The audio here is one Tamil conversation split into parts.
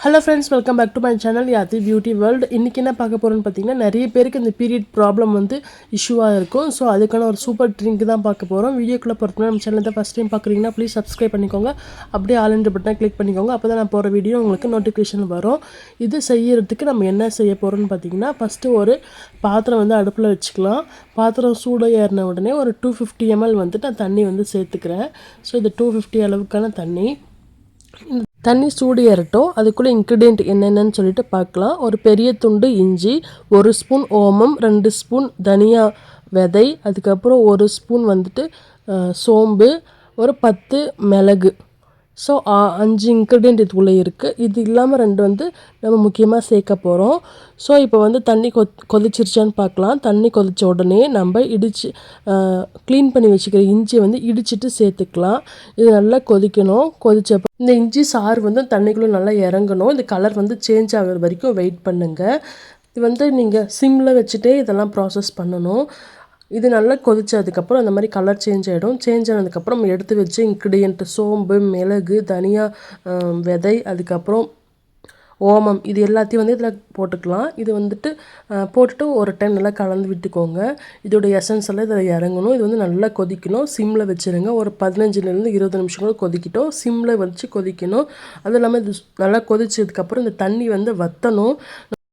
Hello friends welcome back to my channel Yathi beauty world இன்றைக்கி என்ன பார்க்க போகிறோன்னு பார்த்தீங்கன்னா நிறைய பேருக்கு இந்த பீரியட் ப்ராப்ளம் வந்து இஷ்யூவாக இருக்கும். ஸோ அதுக்கான ஒரு சூப்பர் ட்ரிங்க் தான் பார்க்க போகிறோம் வீடியோக்குள்ளே பொறுத்தவரை நம்ம சேனல் தான் ஃபஸ்ட் டைம் பார்க்குறீங்கன்னா ப்ளீஸ் சப்ஸ்கிரைப் பண்ணிக்கோங்க. அப்படியே ஆல் இண்ட் பட்டனை கிளிக் பண்ணிக்கோங்க. அப்போ தான் நான் போகிற வீடியோ உங்களுக்கு நோட்டிஃபிகேஷன் வரும். இது செய்யறதுக்கு நம்ம என்ன செய்ய போகிறோம்னு பார்த்தீங்கன்னா ஃபஸ்ட்டு ஒரு பாத்திரம் வந்து அடுப்பில் வச்சுக்கலாம். பாத்திரம் சூடாக ஏறின உடனே ஒரு டூ ஃபிஃப்டி எம்எல் வந்துட்டு நான் தண்ணி வந்து சேர்த்துக்கிறேன். ஸோ இது டூ ஃபிஃப்டி அளவுக்கான தண்ணி. தண்ணி சூடு ஏறட்டும். அதுக்குள்ளே இன்க்ரீடியண்ட் என்னென்னு சொல்லிட்டு பார்க்கலாம். ஒரு பெரிய துண்டு இஞ்சி ஒரு ஸ்பூன் ஓமம் ரெண்டு ஸ்பூன் தனியா விதை அதுக்கப்புறம் ஒரு ஸ்பூன் வந்துட்டு சோம்பு ஒரு பத்து மிளகு. ஸோ அஞ்சு இன்க்ரீடியன்ட் இதுக்குள்ளே இருக்குது இது இல்லாமல் ரெண்டு வந்து நம்ம முக்கியமாக சேர்க்க போகிறோம் ஸோ இப்போ வந்து தண்ணி கொ கொதிச்சிருச்சான்னு பார்க்கலாம். தண்ணி கொதிச்ச உடனே நம்ம இடித்து க்ளீன் பண்ணி வச்சுக்கிற இஞ்சியை வந்து இடிச்சிட்டு சேர்த்துக்கலாம். இது நல்லா கொதிக்கணும். கொதிச்சப்ப இந்த இஞ்சி சாறு வந்து தண்ணிக்குள்ளே நல்லா இறங்கணும். இந்த கலர் வந்து சேஞ்ச் ஆகிற வரைக்கும் வெயிட் பண்ணுங்கள் இது வந்து நீங்கள் சிம்மில் வச்சுட்டே இதெல்லாம் ப்ராசஸ் பண்ணணும். இது நல்லா கொதிச்சதுக்கப்புறம் அந்த மாதிரி கலர் சேஞ்ச் ஆகிடும் சேஞ்ச் ஆனதுக்கப்புறம் எடுத்து வச்சு இன்க்ரீடியன்ட் சோம்பு மிளகு தனியா விதை அதுக்கப்புறம் ஓமம் இது எல்லாத்தையும் வந்து இதில் போட்டுக்கலாம். இது வந்துட்டு போட்டுட்டு ஒரு டைம் நல்லா கலந்து விட்டுக்கோங்க. இதோட எசன்ஸ் எல்லாம் இதில் இறங்கணும். இது வந்து நல்லா கொதிக்கணும். சிம்மில் வச்சுருங்க. ஒரு பதினஞ்சுலேருந்து இருபது நிமிஷங்களும் கொதிக்கட்டும். சிம்மில் வச்சு கொதிக்கணும். அதுவும் இல்லாமல் இது நல்லா கொதிச்சதுக்கப்புறம் இந்த தண்ணி வந்து வற்றணும்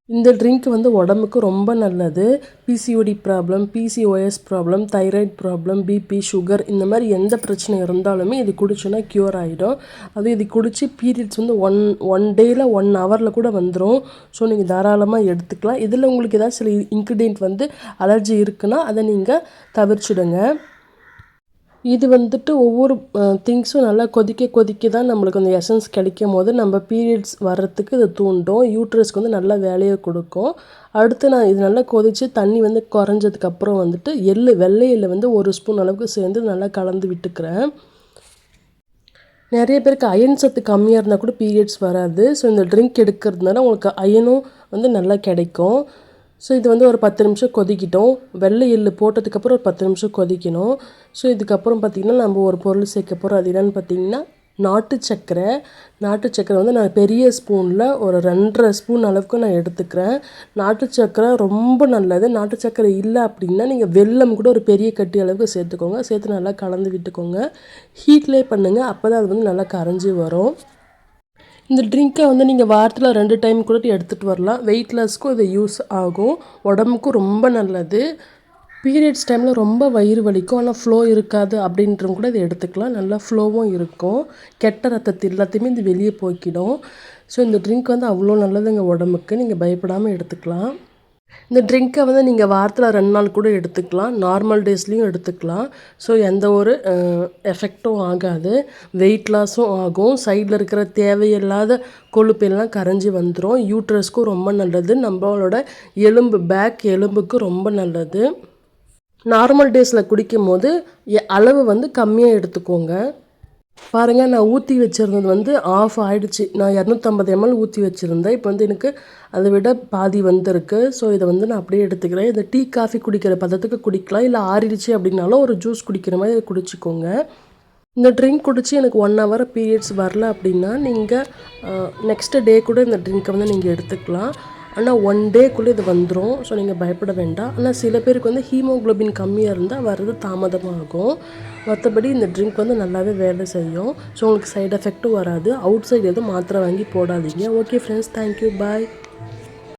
இந்த ட்ரிங்க் வந்து உடம்புக்கு ரொம்ப நல்லது. PCOD problem PCOS problem thyroid problem BP sugar இந்த மாதிரி எந்த பிரச்சனை இருந்தாலுமே இது குடிச்சோன்னா க்யூர் ஆகிடும் அது இது குடிச்சு பீரியட்ஸ் வந்து ஒன் ஒன் டேயில் ஒன் ஹவரில் கூட வந்துடும் ஸோ நீங்கள் தாராளமாக எடுத்துக்கலாம். இதில் உங்களுக்கு ஏதாவது சில இன்க்ரீடியன்ட் வந்து அலர்ஜி இருக்குன்னா அதை நீங்கள் தவிர்ச்சிடுங்க இது வந்துட்டு ஒவ்வொரு திங்ஸும் நல்லா கொதிக்க கொதிக்க தான் நம்மளுக்கு அந்த எசன்ஸ் கிடைக்கும் போது நம்ம பீரியட்ஸ் வர்றதுக்கு இது தூண்டும். யூட்ரஸ்க்கு வந்து நல்லா வேலையை கொடுக்கும். அடுத்து நான் இது நல்லா கொதித்து தண்ணி வந்து குறைஞ்சதுக்கப்புறம் வந்துட்டு எள்ளு வெள்ளை எள்ளு வந்து ஒரு ஸ்பூன் அளவுக்கு சேர்ந்து நல்லா கலந்து விட்டுக்கிறேன். நிறைய பேருக்கு அயன் சத்து கம்மியாக இருந்தால் கூட பீரியட்ஸ் வராது. ஸோ இந்த ட்ரிங்க் எடுக்கிறதுனால உங்களுக்கு அயனும் வந்து நல்லா கிடைக்கும். ஸோ இது வந்து ஒரு பத்து நிமிஷம் கொதிக்கிட்டோம். வெள்ளை எள்ளு போட்டதுக்கப்புறம் ஒரு பத்து நிமிஷம் கொதிக்கணும். ஸோ இதுக்கப்புறம் பார்த்திங்கன்னா நம்ம ஒரு பொருள் சேர்க்க போகிறோம் அது என்னென்னு பார்த்தீங்கன்னா நாட்டு சர்க்கரை நாட்டு சர்க்கரை வந்து நான் பெரிய ஸ்பூனில் ஒரு ரெண்டரை ஸ்பூன் அளவுக்கு நான் எடுத்துக்கிறேன். நாட்டு சர்க்கரை ரொம்ப நல்லது. நாட்டு சர்க்கரை இல்லை அப்படின்னா நீங்கள் வெல்லம் கூட ஒரு பெரிய கட்டி அளவுக்கு சேர்த்துக்கோங்க. சேர்த்து நல்லா கலந்து விட்டுக்கோங்க. ஹீட்லேயே பண்ணுங்கள் அப்போ தான் அது வந்து நல்லா கரைஞ்சி வரும். இந்த ட்ரிங்க்கை வந்து நீங்கள் வாரத்தில் ரெண்டு டைம் கூட எடுத்துகிட்டு வரலாம். வெயிட் லாஸ்க்கும் இது யூஸ் ஆகும். உடம்புக்கும் ரொம்ப நல்லது. பீரியட்ஸ் டைமில் ரொம்ப வயிறு வலிக்கும். ஆனால் ஃப்ளோ இருக்காது அப்படின்றவங்க கூட இதை எடுத்துக்கலாம். நல்லா ஃப்ளோவும் இருக்கும். கெட்ட ரத்தத்தை எல்லாத்தையுமே இது வெளியே போக்கிடும். ஸோ இந்த ட்ரிங்க் வந்து அவ்வளோ நல்லதுங்க உடம்புக்கு. நீங்கள் பயப்படாமல் எடுத்துக்கலாம். இந்த ட்ரிங்க்கை வந்து நீங்கள் வாரத்தில் ரெண்டு நாள் கூட எடுத்துக்கலாம். நார்மல் டேஸ்லேயும் எடுத்துக்கலாம். ஸோ எந்த ஒரு எஃபெக்டும் ஆகாது. வெயிட் லாஸும் ஆகும். சைடில் இருக்கிற தேவையில்லாத கொழுப்பெல்லாம் கரைஞ்சி வந்துடும் யூட்ரஸ்க்கும் ரொம்ப நல்லது. நம்மளோட எலும்பு பேக் எலும்புக்கு ரொம்ப நல்லது. நார்மல் டேஸில் குடிக்கும் போது எ- அளவு வந்து கம்மியாக எடுத்துக்கோங்க. பாருங்கள் நான் ஊற்றி வச்சுருந்தது வந்து ஆஃப் ஆகிடுச்சு நான் இரநூத்தம்பது எம்எல் ஊற்றி வச்சுருந்தேன். இப்போ வந்து எனக்கு அதை விட பாதி வந்திருக்கு. ஸோ இதை வந்து நான் அப்படியே எடுத்துக்கிறேன். இதை டீ காஃபி குடிக்கிற பதத்துக்கு குடிக்கலாம். இல்லை ஆறிடுச்சு அப்படின்னாலும் ஒரு ஜூஸ் குடிக்கிற மாதிரி குடிச்சிக்கோங்க. இந்த ட்ரிங்க் குடித்து எனக்கு ஒன் ஹவர் பீரியட்ஸ் வரல அப்படின்னா நீங்கள் நெக்ஸ்ட் டே கூட இந்த ட்ரிங்க்கை வந்து நீங்கள் எடுத்துக்கலாம். ஆனால் ஒன் டேக்குள்ளே இது வந்துடும் ஸோ நீங்கள் பயப்பட வேண்டாம். ஆனால் சில பேருக்கு வந்து ஹீமோகுளோபின் கம்மியாக இருந்தால் வர்றது தாமதமாகும். மற்றபடி இந்த ட்ரிங்க் வந்து நல்லாவே வேலை செய்யும். ஸோ உங்களுக்கு சைடு எஃபெக்ட்டும் வராது. அவுட் சைடு எதுவும் மாத்திரை வாங்கி போடாதீங்க. Okay friends thank you bye